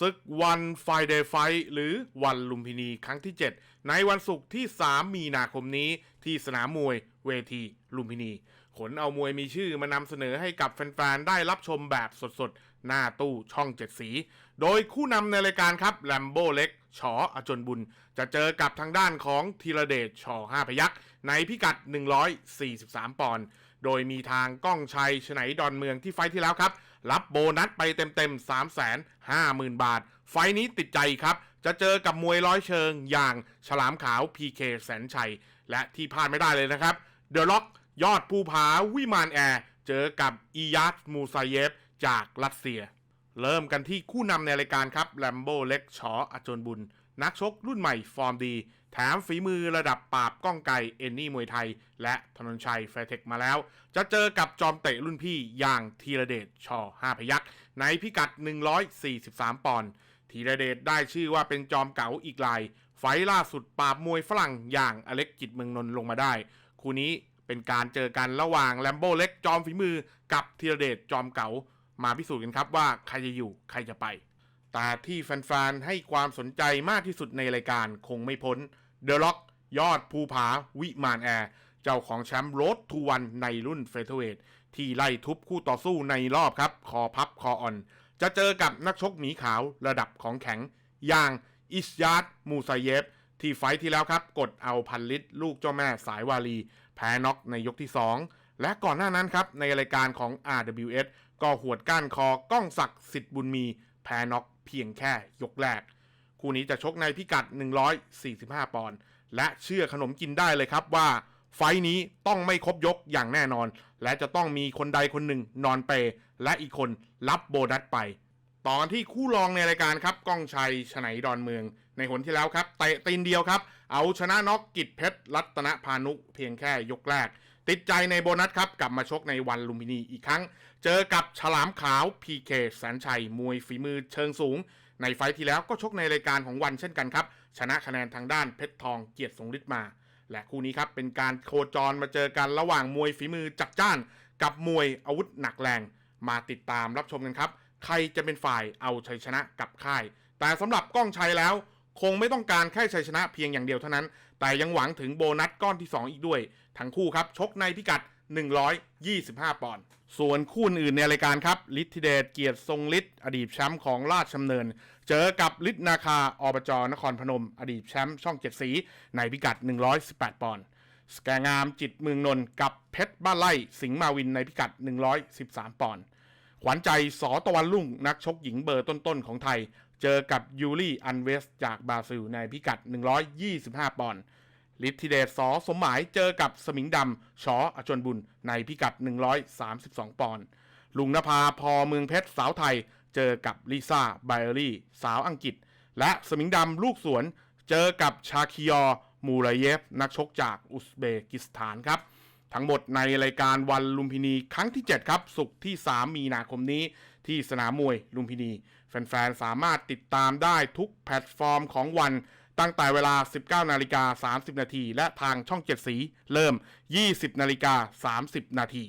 ศึกวันไฟเดย์ไฟหรือวันลุมพินีครั้งที่ 7 ในวันศุกร์ที่ 3 มีนาคมนี้ที่สนามมวยเวทีลุมพินี ขนเอามวยมีชื่อมานำเสนอให้กับแฟนๆ ได้รับชมแบบสดๆ หน้าตู้ช่องเจ็ดสี โดยคู่นำในรายการครับแลมโบเล็กชออจนบุญ จะเจอกับทางด้านของธีรเดชชอห้าพยักษ์ในพิกัด 143 ปอนด์โดยมีทางก้องชัยฉไนดอนเมืองที่ไฟที่แล้วครับ รับโบนัสไปเต็มๆ 3 5 0 0 0 0 บาท ไฟนี้ติดใจครับ จะเจอกับมวยร้อยเชิงอย่างฉลามขาว PK แสนชัย และที่พลาดไม่ได้เลยนะครับ เดอะล็อกยอดภูผาวิมานแอร์ เจอกับอียัตมูซาเยฟจากรัสเซีย เริ่มกันที่คู่นำในรายการครับแลมโบเล็กชออจนบุญ นักชกรุ่นใหม่ฟอร์มดี แถมฝีมือระดับปราบก้องไก่เอนนี่มวยไทย และธนนชัยแฟรเทคมาแล้ว จะเจอกับจอมเตะรุ่นพี่อย่างธีรเดชชอห้าพยักษ์ในพิกัด 143 ปอนด์ธีรเดชได้ชื่อว่าเป็นจอมเก๋าอีกลาย ไฟล่าสุดปราบมวยฝรั่งอย่างอเล็กจิตเมืองนน์ลงมาได้ คู่นี้เป็นการเจอกันระหว่างแลมโบ้เล็กจอมฝีมือกับธีรเดชจอมเก๋ามาพิสูจน์กันครับว่าใครจะอยู่ใครจะไป แต่ที่แฟนๆให้ความสนใจมากที่สุดในรายการคงไม่พ้นเดอะล็อกยอดภูผาวิมานแอร์ เจ้าของแชมป์โรดทูวันในรุ่นเฟเธอร์เวทที่ไล่ทุบคู่ต่อสู้ในรอบครับ คอพับคออ่อน จะเจอกับนักชกหมีขาวระดับของแข็ง อย่างอิสยาตมูซาเยฟ ที่ไฟท์ที่แล้วครับ กดเอาพันลิตรลูกเจ้าแม่สายวาลี แพ้น็อกในยกที่ 2 และก่อนหน้านั้นครับ ในรายการของ RWS ก็หวดก้านคอก้องศักดิ์สิทธิ์บุญมี แพ้น็อกเพียงแค่ยกแรก คู่นี้จะชกในพิกัด 145 ปอนด์และเชื่อขนมกินได้เลยครับว่าไฟท์นี้ต้องไม่ครบยกอย่างแน่นอน และจะต้องมีคนใดคนหนึ่งนอนเปย์และอีกคนรับโบนัสไป ตอนที่คู่รองในรายการครับก้องชัยฉไนดอนเมือง ในหนที่แล้วครับเตะตีนเดียวครับ เอาชนะน็อกกิจเพชรรัตนพานุเพียงแค่ยกแรก ติดใจในโบนัสครับ กลับมาชกในวันลุมพินีอีกครั้ง เจอกับฉลามขาว PK แสนชัย มวยฝีมือเชิงสูง ในไฟที่แล้วก็ชกในรายการของวันเช่นกันครับ ชนะคะแนนทางด้านเพชรทองเกียรติทรงฤทธิ์มา และคู่นี้ครับเป็นการโคจรมาเจอกันระหว่างมวยฝีมือจัดจ้าน กับมวยอาวุธหนักแรง มาติดตามรับชมกันครับ ใครจะเป็นฝ่ายเอาชัยชนะกับค่าย แต่สำหรับก้องชัยแล้ว คงไม่ต้องการแค่ชัยชนะเพียงอย่างเดียวเท่านั้น แต่ยังหวังถึงโบนัสก้อนที่ 2 อีกด้วย ทั้งคู่ครับ ชกในพิกัด 125 ปอนด์ ส่วนคู่อื่นในรายการครับฤทธิเดชเกียรติทรงฤทธิ์อดีตแชมป์ของราชดำเนิน เจอกับฤทธิ์นาคาอบจนครพนม อดีตแชมป์ช่องเจ็ดสี ในพิกัด 118 ปอนด์สแกงามจิตเมืองนนท์กับเพชรบ้านไร่สิงห์มาวินในพิกัด 113 ปอนด์ขวัญใจสอตะวันลุ่งนักชกหญิงเบอร์ต้นๆของไทย เจอกับยูรี่อันเวสจากบราซิลในพิกัด 125 ปอนด์ฤทธิเดชสอสมหมายเจอกับสมิงดำชออจนบุญในพิกัด 132 ปอนด์ลุงนภาพอเมืองเพชรสาวไทย เจอกับลิซ่าไบเออรี่ สาวอังกฤษ และสมิงดำลูกสวน เจอกับชาคิยอ มูราเยฟ นักชกจากอุซเบกิสถานครับ ทั้งหมดในรายการวันลุมพินีครั้งที่ 7 ครับ สุกที่ 3 มีนาคมนี้ ที่สนามมวยลุมพินี แฟนๆ สามารถติดตามได้ทุกแพลตฟอร์มของวันตั้งแต่เวลา 19 นาฬิกา 30 นาที และทางช่อง 7 สี เริ่ม 20 นาฬิกา 30 นาที